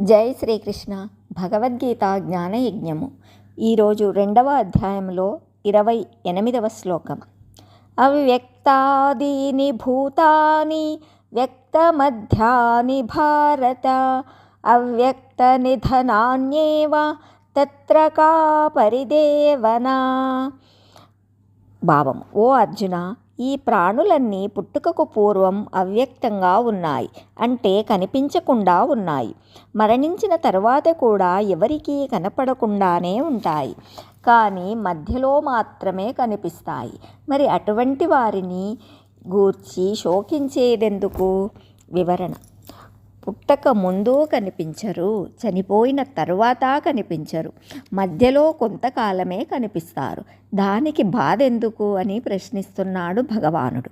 జై శ్రీకృష్ణ. భగవద్గీత జ్ఞానయజ్ఞము. ఈరోజు రెండవ అధ్యాయంలో ఇరవై ఎనిమిదవ శ్లోకం. అవ్యక్తాదీని భూతాని వ్యక్తమధ్యాని భారత. అవ్యక్త నిధనాన్యేవ తత్ర కా పరిదేవనా. భావం ఓ అర్జున ఈ ప్రాణులన్నీ పుట్టుకకు పూర్వం అవ్యక్తంగా ఉన్నాయి అంటే కనిపించకుండా ఉన్నాయి. మరణించిన తర్వాత కూడా ఎవరికీ కనపడకుండానే ఉంటాయి. కానీ మధ్యలో మాత్రమే కనిపిస్తాయి. మరి అటువంటి వారిని గూర్చి శోకించేదెందుకు? వివరణ. పుట్టక ముందు కనిపించరు చనిపోయిన తర్వాత కనిపించరు మధ్యలో కొంతకాలమే కనిపిస్తారు. దానికి బాధ ఎందుకు అని ప్రశ్నిస్తున్నాడు భగవానుడు.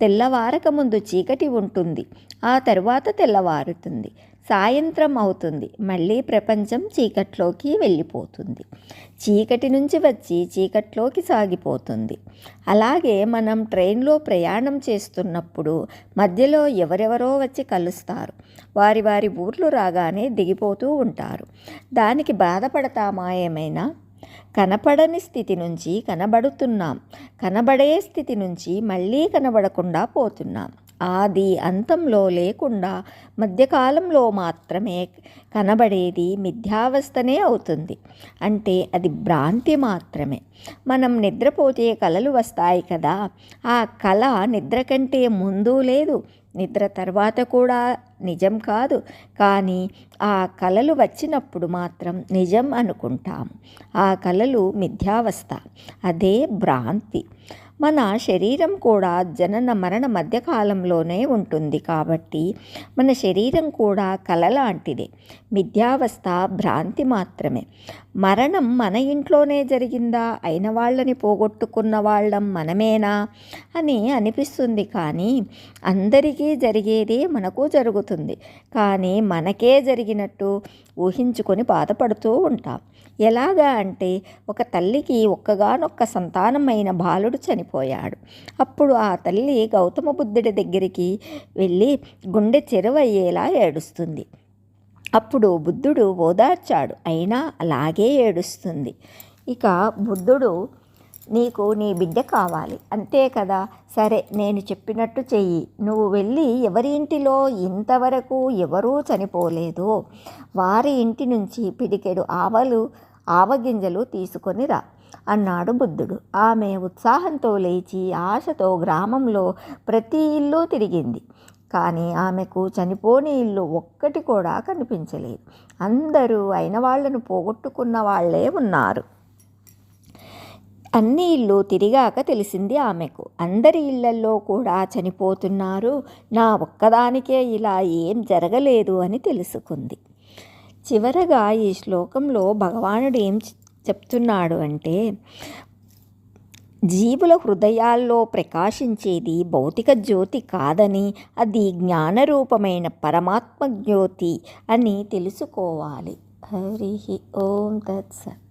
తెల్లవారక ముందు చీకటి ఉంటుంది ఆ తరువాత తెల్లవారుతుంది. సాయంత్రం అవుతుంది. మళ్ళీ ప్రపంచం చీకట్లోకి వెళ్ళిపోతుంది. చీకటి నుంచి వచ్చి చీకట్లోకి సాగిపోతుంది. అలాగే మనం ట్రైన్లో ప్రయాణం చేస్తున్నప్పుడు మధ్యలో ఎవరెవరో వచ్చి కలుస్తారు. వారి వారి ఊర్లు రాగానే దిగిపోతూ ఉంటారు. దానికి బాధపడతామా ఏమైనా? కనపడని స్థితి నుంచి కనబడుతున్నాం. కనబడే స్థితి నుంచి మళ్ళీ కనబడకుండా పోతున్నాం. ఆది అంతంలో లేకుండా మధ్యకాలంలో మాత్రమే కనబడేది మిథ్యావస్థనే అవుతుంది. అంటే అది భ్రాంతి మాత్రమే. మనం నిద్రపోతే కలలు వస్తాయి కదా. ఆ కళ నిద్ర కంటే ముందు లేదు. నిద్ర తర్వాత కూడా నిజం కాదు. కానీ ఆ కలలు వచ్చినప్పుడు మాత్రం నిజం అనుకుంటాం. ఆ కలలు మిథ్యావస్థ. అదే భ్రాంతి. మన శరీరం కూడా జనన మరణ మధ్యకాలంలోనే ఉంటుంది కాబట్టి మన శరీరం కూడా కల లాంటిదే. మిథ్యావస్థ భ్రాంతి మాత్రమే. మరణం మన ఇంట్లోనే జరిగిందా? అయిన వాళ్ళని పోగొట్టుకున్న వాళ్ళం మనమేనా? అని అనిపిస్తుంది. కానీ అందరికీ జరిగేది మనకు జరుగుతుంది. కానీ మనకే జరిగినట్టు ఊహించుకొని బాధపడుతూ ఉంటాం. ఎలాగా అంటే ఒక తల్లికి ఒక్కగానొక్క సంతానమైన బాలుడు చనిపోయాడు. అప్పుడు ఆ తల్లి గౌతమ బుద్ధుడి దగ్గరికి వెళ్ళి గుండె చెరువయ్యేలా ఏడుస్తుంది. అప్పుడు బుద్ధుడు ఓదార్చాడు. అయినా అలాగే ఏడుస్తుంది. ఇక బుద్ధుడు నీకు నీ బిడ్డ కావాలి. అంతే కదా? సరే నేను చెప్పినట్టు చెయ్యి. నువ్వు వెళ్ళి ఎవరి ఇంటిలో ఇంతవరకు ఎవరూ చనిపోలేదో. వారి ఇంటి నుంచి పిడికెడు ఆవలు ఆవగింజలు తీసుకొని రా అన్నాడు బుద్ధుడు. ఆమె ఉత్సాహంతో లేచి ఆశతో గ్రామంలో ప్రతి ఇల్లు తిరిగింది. కానీ ఆమెకు చనిపోని ఇల్లు ఒక్కటి కూడా కనిపించలేదు. అందరూ అయిన వాళ్ళను పోగొట్టుకున్న వాళ్ళే ఉన్నారు. అన్ని ఇల్లు తిరిగాక తెలిసింది ఆమెకు. అందరి ఇళ్ళల్లో కూడా చనిపోతున్నారు. నా ఒక్కదానికే ఇలా ఏం జరగలేదు అని తెలుసుకుంది. చివరగా ఈ శ్లోకంలో భగవానుడు ఏం చెప్తున్నాడు అంటే జీవుల హృదయాల్లో ప్రకాశించేది భౌతిక జ్యోతి కాదని అది జ్ఞానరూపమైన పరమాత్మ జ్యోతి అని తెలుసుకోవాలి. హరి ఓం తత్సత్